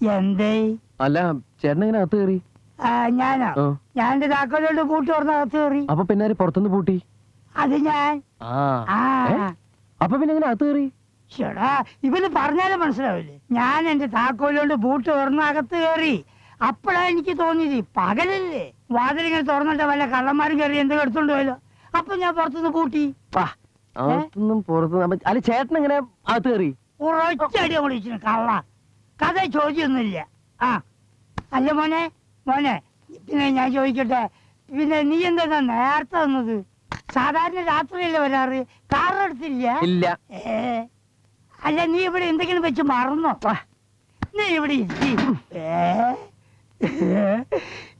എന്തേ? അല്ല ചേട്ടൻ എങ്ങനെ അകത്ത് കയറി? ഞാനോ? ആ. ഞാൻ എന്റെ താക്കോലോട് പൂട്ട് തുറന്ന് അകത്ത് കയറി. അപ്പൊ പിന്നെ ആര് പുറത്തുനിന്ന് പൂട്ടി? അത് ഞാൻ. ആ. ആ. ഏ? അപ്പൊ പിന്നെ എങ്ങനെ അകത്ത് കയറി? ചേടാ ഇവന് പറഞ്ഞാലും മനസ്സിലാവില്ലേ? ഞാൻ എന്റെ താക്കോലോണ്ട് ബൂട്ട് തുറന്ന് അകത്ത് കയറി. അപ്പോഴാ എനിക്ക് തോന്നിയത്. പകലല്ലേ? വാതിലിങ്ങനെ തുറന്നിട്ട് വല്ല കള്ളന്മാരും കയറി എന്തെങ്കിലും എടുത്തോണ്ട് പോയല്ലോ. അപ്പൊ ഞാൻ പുറത്തുനിന്ന് കൂട്ടി വാ, അകത്തുനിന്നും പുറത്തുനിന്നും അപ്പൊ- അല്ല ചേട്ടൻ എങ്ങനെ അകത്ത് കയറി? ഉറച്ചടി കള്ള. കഥ ചോദ്യമൊന്നുമില്ല. ആ. അല്ല മോനെ മോനെ. പിന്നെ ഞാൻ ചോദിക്കട്ടെ പിന്നെ നീ എന്താ നേരത്തെ വന്നത്? സാധാരണ രാത്രിയല്ലേ വരാറ്? കാറെടുത്തില്ല ഇല്ല. ഏ. അല്ല നീ ഇവിടെ എന്തെങ്കിലും വെച്ച് മറന്നോ? നീ ഇവിടെ ഇരിക്ക്. ഏ.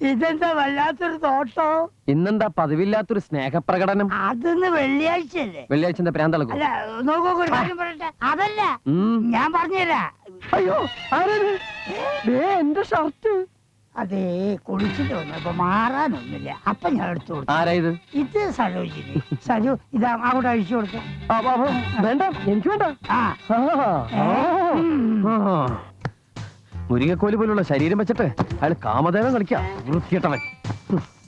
ഇതെന്താ വല്ലാത്തൊരു തോട്ടോ? ഇന്നെന്താ പതിവില്ലാത്തൊരു സ്നേഹപ്രകടനം? അതൊന്ന് വെള്ളിയാഴ്ചയല്ലേ? വെള്ളിയാഴ്ച എന്താ പ്രാന്തളക്കും അല്ല നോക്കൂ ഒരു കാര്യം പറയട്ടെ. അതല്ല ഉം. ഞാൻ പറഞ്ഞുതരാ. അയ്യോ? ദേ, എന്റെ ഷർട്ട്. അതേ കുളിച്ചിട്ട് വന്നപ്പോ മാറാനൊന്നുമില്ല. അപ്പൊ ഞാൻ എടുത്തു കൊടുത്തു. ആരാ ഇത്? ഇത് സരോജിനി ഇത് ഇതാ അങ്ങോട്ട് അഴിച്ചു കൊടുത്തു ആ, വാ, വാ. വേണ്ട എനിക്ക് വേണ്ട. ആ. ആ, ആ, ആ. മുരിങ്ങക്കോൽ പോലുള്ള ശരീരം വെച്ചിട്ട് അയാൾ കാമദേവൻ കളിക്കാം. വൃത്തിയിട്ടവൻ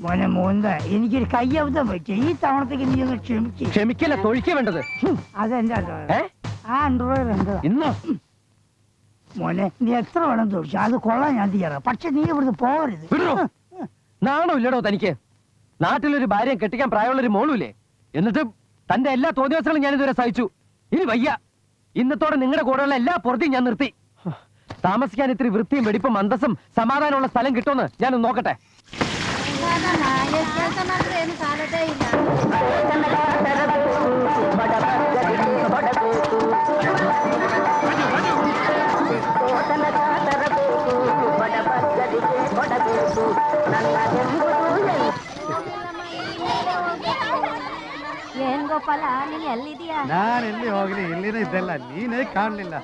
മോനെ മോന്ത എനിക്കൊരു കയ്യബദ്ധം പറ്റി ഈ തവണത്തേക്ക് നീ ഒന്ന് ക്ഷമിക്കും. ക്ഷമിക്കല്ല തൊഴിക്ക വേണ്ടത്. അതെന്താ ആ അണ്ടർവെയർ എന്താ? ഇന്നോ? മോനെ നീ എത്ര വേണം തൊഴിച്ചു? അത് കൊള്ളാൻ ഞാൻ തീയറാ പക്ഷെ നീ ഇവിടുന്ന് പോകരുത്? നാണോ ഇല്ലടോ തനിക്ക്? നാട്ടിലൊരു ഭാര്യ കെട്ടിക്കാൻ പ്രായമുള്ള പ്രായമുള്ളൊരു മോളുമില്ലേ എന്നിട്ട് തന്റെ എല്ലാ തോന്നിയവസരങ്ങളും ഞാൻ ഇതുവരെ സഹിച്ചു. ഇനി വയ്യ. ഇന്നത്തോടെ നിങ്ങളുടെ കൂടെയുള്ള എല്ലാ പുറത്തെയും ഞാൻ നിർത്തി. താമസിക്കാൻ ഇത്തിരി വൃത്തിയും വെടിപ്പും അന്തസ്സും സമാധാനമുള്ള സ്ഥലം കിട്ടുമെന്ന് ഞാനൊന്ന് നോക്കട്ടെ ಏನ್ ಗೋಪಾಲ ನೀನ್ ಎಲ್ಲಿದೀಯಾ ನಾನು ಎಲ್ಲಿ ಹೋಗ್ಲಿ ಇಲ್ಲಿನೇ ಇದ್ದಲ್ಲ ನೀನೇ ಕಾಣಲಿಲ್ಲ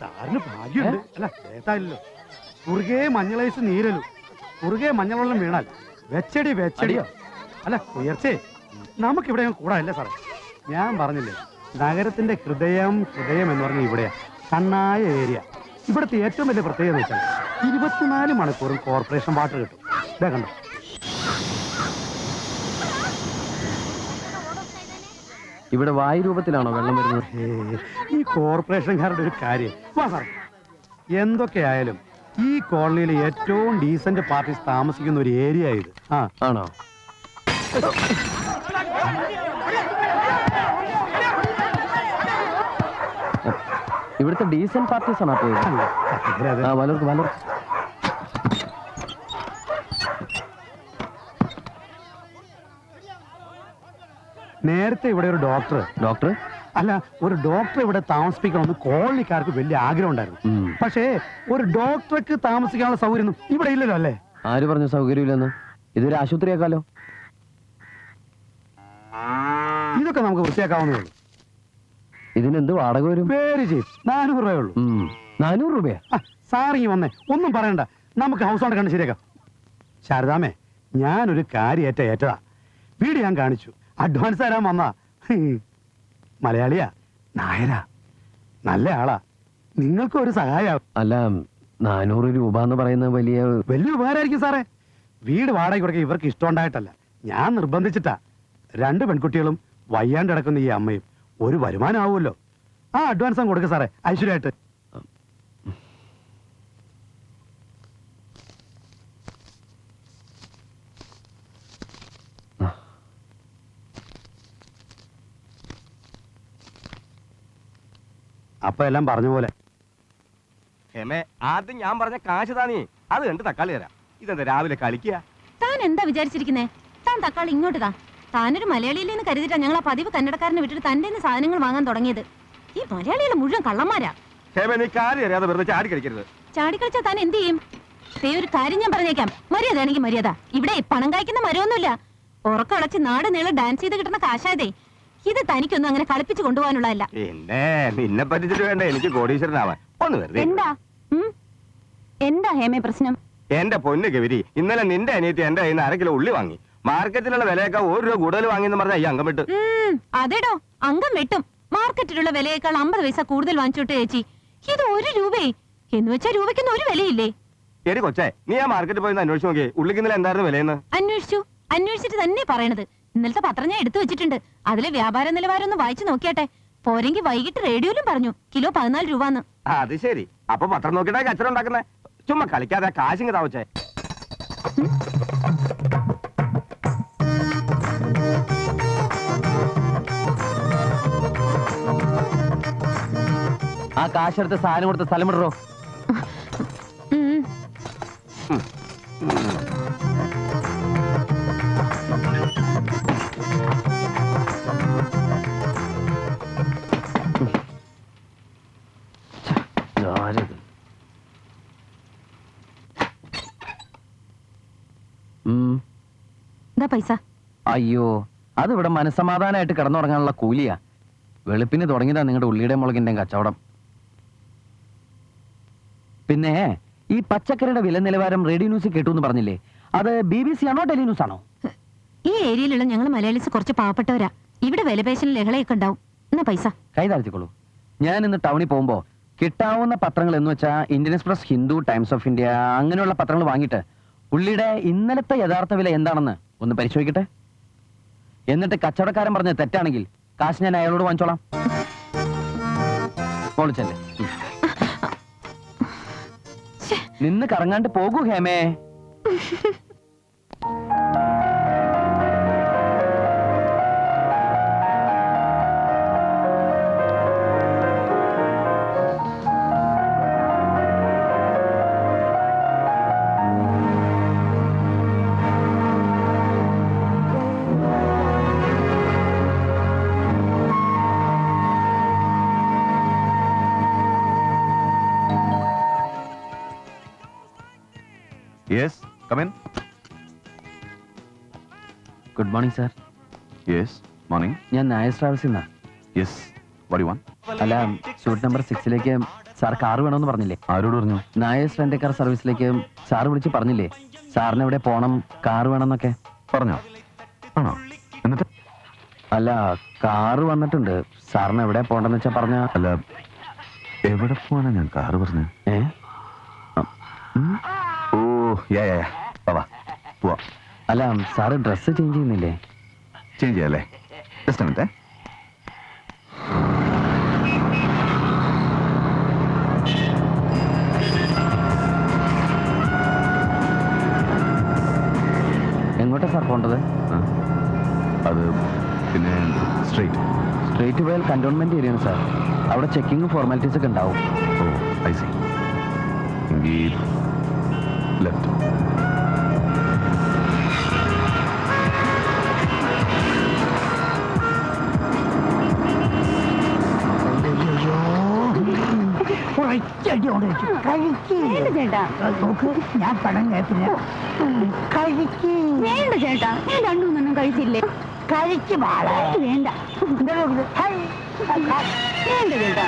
സാറിന് ഭാഗ്യമുണ്ട്. അല്ല കേട്ടാലോ കുറുകെ മഞ്ഞളൈസ് നീരലു കുറുകെ മഞ്ഞളെല്ലാം വീണാൽ വെച്ചടി വെച്ചടിയോ? അല്ല ഉയർച്ചേ നമുക്കിവിടെ കൂടാല്ലേ സാറേ. ഞാൻ പറഞ്ഞില്ലേ നഗരത്തിന്റെ ഹൃദയം ഹൃദയം എന്ന് പറഞ്ഞാൽ ഇവിടെയാ കണ്ണായ ഏരിയ. ഇവിടുത്തെ ഏറ്റവും വലിയ പ്രത്യേകത എന്ന് വെച്ചാൽ ഇരുപത്തിനാല് മണിക്കൂറും കോർപ്പറേഷൻ വാട്ടർ കിട്ടും. ഇതാ കണ്ടോ? ഇവിടെ വായു രൂപത്തിലാണോ വെള്ളം വരുന്നത്? ഈ കോർപ്പറേഷൻകാരുടെ ഒരു കാര്യം. വാ എന്തൊക്കെയായാലും ഈ കോളനിയിലെ ഏറ്റവും ഡീസന്റ് പാർട്ടീസ് താമസിക്കുന്ന ഒരു ഏരിയ ഇത്. ആ. ആണോ? ഇവിടുത്തെ ഡീസന്റ് പാർട്ടീസ് ആണോ പോയത്? ആ വലർക്ക് വലർക്ക് നേരത്തെ ഇവിടെ ഒരു ഡോക്ടർ ഡോക്ടർ? അല്ല ഒരു ഡോക്ടർ ഇവിടെ താമസിപ്പിക്കണമെന്ന് കോളനിക്കാർക്ക് വലിയ ആഗ്രഹം ഉണ്ടായിരുന്നു. പക്ഷേ ഒരു ഡോക്ടർക്ക് താമസിക്കാനുള്ള സൗകര്യം ഇവിടെ ഇല്ലല്ലോ അല്ലേ? ആര് പറഞ്ഞു സൗകര്യമില്ലെന്ന്? ഇതൊരു ആശുപത്രിയാക്കാലോ? ഇതൊക്കെ നമുക്ക് വൃത്തിയാക്കാവുന്നേ ഉള്ളൂ. ഇതിനെന്ത് വാടക വരും? പേര് ചെയ്യും. നാനൂറ് രൂപയേ ഉള്ളൂ. നാനൂറ് രൂപയാ? സാറിങ്ങി വന്നേ. ഒന്നും പറയണ്ട. നമുക്ക് ഹൗസ് ഓണർ കണ്ട് ശരിയാക്കാം. ശാരദാമേ ഞാനൊരു കാര്യം ഏറ്റ ഏറ്റതാ. വീട് ഞാൻ കാണിച്ചു. അഡ്വാൻസ് തരാൻ വന്നാ. മലയാളിയാ നായരാ നല്ല ആളാ. നിങ്ങൾക്ക് ഒരു സഹായം. അല്ല നാനൂറ് രൂപ എന്ന് പറയുന്നത് വലിയ വലിയ ഉപകാരമായിരിക്കും സാറേ. വീട് വാടക കൊടുക്കാൻ ഇവർക്ക് ഇഷ്ടമുണ്ടായിട്ടല്ല. ഞാൻ നിർബന്ധിച്ചിട്ടാ. രണ്ട് പെൺകുട്ടികളും വയ്യാണ്ട് കിടക്കുന്ന ഈ അമ്മയും ഒരു വരുമാനം ആവുമല്ലോ. ആ അഡ്വാൻസ് അങ്ങ് കൊടുക്കുക സാറേ ഐശ്വര്യമായിട്ട്. അപ്പൊ എല്ലാം പറഞ്ഞ പോലെ. ഹേമേ ആദ്യം ഞാൻ പറഞ്ഞ കാശ് താ അത് കണ്ട് തക്കാളി തരാം. ഇതെന്താ രാവിലെ കളിക്കുക? താൻ എന്താ വിചാരിച്ചിരിക്കുന്നേ? താൻ തക്കാളി ഇങ്ങോട്ട് താ. താനൊരു മലയാളിയിലെന്ന് കരുതിട്ടാ ഞങ്ങൾ ആ പതിവ് കന്നടക്കാരനെ വിട്ടിട്ട് തന്റെ നിന്ന് സാധനങ്ങൾ വാങ്ങാൻ തുടങ്ങിയത്. ഈ മലയാളികൾ മുഴുവൻ കള്ളന്മാരാ. ഹേമേ നീ കാര്യം അറിയാതെ വെറുതെ ചാടി കളിക്കരുത്. ചാടിക്കളിച്ചാ താൻ എന്ത് ചെയ്യും? ദേ ഒരു കാര്യം ഞാൻ പറഞ്ഞേക്കാം. മര്യാദയാണെങ്കിൽ മര്യാദ. ഇവിടെ പണം കായ്ക്കുന്ന മരമൊന്നുമില്ല. ഉറക്കളച്ച് നാട് നീളെ ഡാൻസ് ചെയ്ത് കിട്ടുന്ന കാശായതേ. ഇത് തനിക്കൊന്നും അങ്ങനെ കളിപ്പിച്ചു കൊണ്ടുപോകാനുള്ളതല്ല. പിന്നെ നിന്നെ പറ്റിച്ചിട്ട് വേണ്ട എനിക്ക് കോടീശ്വരനാവാൻ. ഒന്ന് വെറുതെ എന്താ? ഉം? എന്താ ഹേമേ പ്രശ്നം? എന്റെ പൊന്ന് ഗവിരി ഇന്നലെ നിന്റെ അനിയത്തി എന്റെ കയ്യിൽ നിന്ന് അര കിലോ ഉള്ളി വാങ്ങി. മാർക്കറ്റിലുള്ള വിലയേക്കാൾ ഒരു രൂപ കൂടുതൽ വാങ്ങിയെന്ന് പറഞ്ഞാൽ ഈ അംഗം വിട്ട്. ഉം, അതെടോ അംഗം വെട്ടും. മാർക്കറ്റിലുള്ള വിലയേക്കാൾ അമ്പത് പൈസ കൂടുതൽ വാങ്ങിച്ചോട്ടെ ചേച്ചി. ഇത് ഒരു രൂപയെ എന്ന് വെച്ചാ രൂപയ്ക്കൊന്നും ഒരു വിലയില്ലേ? എടി കൊച്ചേ നീ ആ മാർക്കറ്റിൽ പോയി അന്വേഷിച്ചു അന്വേഷിച്ച് നോക്കിയേ. ഉള്ളിക്ക് ഇന്നലെ എന്തായിരുന്നു വിലയെന്ന്? അന്വേഷിച്ചു. അന്വേഷിച്ചിട്ട് തന്നെ പറയണത്. ഇന്നലത്തെ പത്രം ഞാൻ എടുത്തു വെച്ചിട്ടുണ്ട്. അതിലെ വ്യാപാര നിലവാരം ഒന്ന് വായിച്ചു നോക്കിയാട്ടെ. പോരെങ്കിൽ വൈകിട്ട് റേഡിയോയിലും പറഞ്ഞു. കിലോ പതിനാല് രൂപന്ന്. അത് ശരി. അപ്പൊ പത്രം നോക്കിട്ടാ കച്ചറ ഉണ്ടാക്കുന്നേ. ചുമ്മാ കളിക്കാതെ കാശിങ് താവച്ചേ. ആ കാശെടുത്ത് സാധനം കൊടുത്ത സ്ഥലം വിടറോ. ഇതാ പൈസ. അയ്യോ അത് ഇവിടെ മനസ്സമാധാനമായിട്ട് കിടന്നുറങ്ങാനുള്ള കൂലിയാ. വെളുപ്പിന് തുടങ്ങിയതാ നിങ്ങളുടെ ഉള്ളിയുടെ മുളകിന്റെ കച്ചവടം. പിന്നെ ഈ പച്ചക്കറിയുടെ വില നിലവാരം റേഡിയോ ന്യൂസിൽ കേട്ടു എന്ന് പറഞ്ഞില്ലേ? അത് ബി ബി സി ആണോ ഡൽഹി ന്യൂസ് ആണോ? ഈ ഏരിയയിലുള്ള ഞങ്ങൾ മലയാളീസ് കുറച്ച് പാവപ്പെട്ടവരാ. ഇവിടെ വിലപേശന ലഹളയൊക്കെ ഉണ്ടാവും. എന്നാ പൈസ? കൈ താഴ്ത്തിക്കോളൂ ഞാൻ ഇന്ന് ടൗണിൽ പോകുമ്പോൾ കിട്ടാവുന്ന പത്രങ്ങൾ എന്ന് വെച്ചാൽ Indian express Hindu times of India അങ്ങനെയുള്ള പത്രങ്ങൾ വാങ്ങിയിട്ട് ഉള്ളിയുടെ ഇന്നലത്തെ യഥാർത്ഥ വില എന്താണെന്ന് ഒന്ന് പരിശോധിക്കട്ടെ? എന്നിട്ട് കച്ചവടക്കാരൻ പറഞ്ഞ തെറ്റാണെങ്കിൽ കാശ് ഞാൻ അയാളോട് വാങ്ങിച്ചോളാം. മോളിച്ചല്ലേ ഉം. നിന്ന് കറങ്ങാണ്ട് പോകൂ ഹേമേ. Yes come in good morning sir yes morning ഞാൻ നായസ് ട്രാവൽസിൽ നിന്നാണ് യെസ് വടി വൺ അല്ല ഷൂട്ട് നമ്പർ സിക്സിലേക്ക് സാർ കാർ വേണമെന്ന് പറഞ്ഞില്ലേ? ആരോട് പറഞ്ഞു? നായസ് റെന്റെ കാർ സർവീസിലേക്ക് സാർ വിളിച്ച് പറഞ്ഞില്ലേ? സാറിന് എവിടെ പോണം കാർ വേണമെന്നൊക്കെ പറഞ്ഞോ? ആണോ? എന്നിട്ട്? അല്ല കാറ് വന്നിട്ടുണ്ട്. സാറിന് എവിടെ പോണ്ടെന്ന് വെച്ചാ പറഞ്ഞ? അല്ല എവിടെ പോവാനാ ഞാൻ കാറ് പറഞ്ഞു? ഏ? യാ യാ യാ. വാ പോവാ. അല്ല സാറ് ഡ്രസ്സ് ചേഞ്ച് ചെയ്യുന്നില്ലേ? ചേഞ്ച് ചെയ്യാല്ലേ? ജസ്റ്റ് മിനിറ്റ് എങ്ങോട്ടാ സാർ പോണ്ടത്? അത് പിന്നെ സ്ട്രൈറ്റ് സ്ട്രെയിറ്റ് പോയാൽ കന്റോൺമെന്റ് ഏരിയയാണ് സാർ. അവിടെ ചെക്കിങ്ങും ഫോർമാലിറ്റീസ് ഒക്കെ ഉണ്ടാവും. ഓ ഐ സി എങ്കിൽ ലെഫ്റ്റ് ഞാൻ പണം കേൾപ്പില്ല കഴിക്ക് വേണ്ട ചേട്ടാ ഞാൻ രണ്ടു മൂന്നെണ്ണം കഴിച്ചില്ലേ? കഴിച്ച് വേണ്ട. വേണ്ട ചേട്ടാ.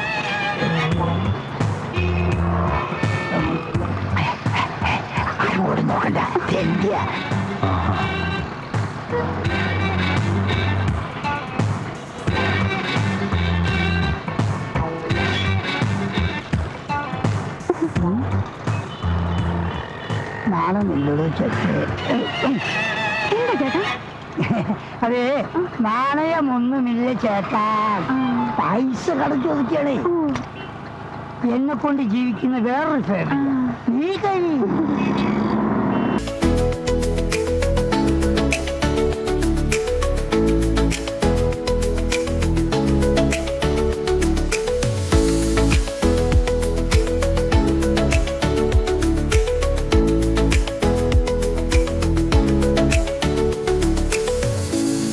നാളെ നിന്നോട് എന്താ ചേട്ടാ? അതെ നാണയമൊന്നുമില്ല ചേട്ടാ. പൈസ കടം ചോദിക്കണേ എന്നെ കൊണ്ട് ജീവിക്കുന്ന വേറൊരു ഫാമിലി നീ കഴിയും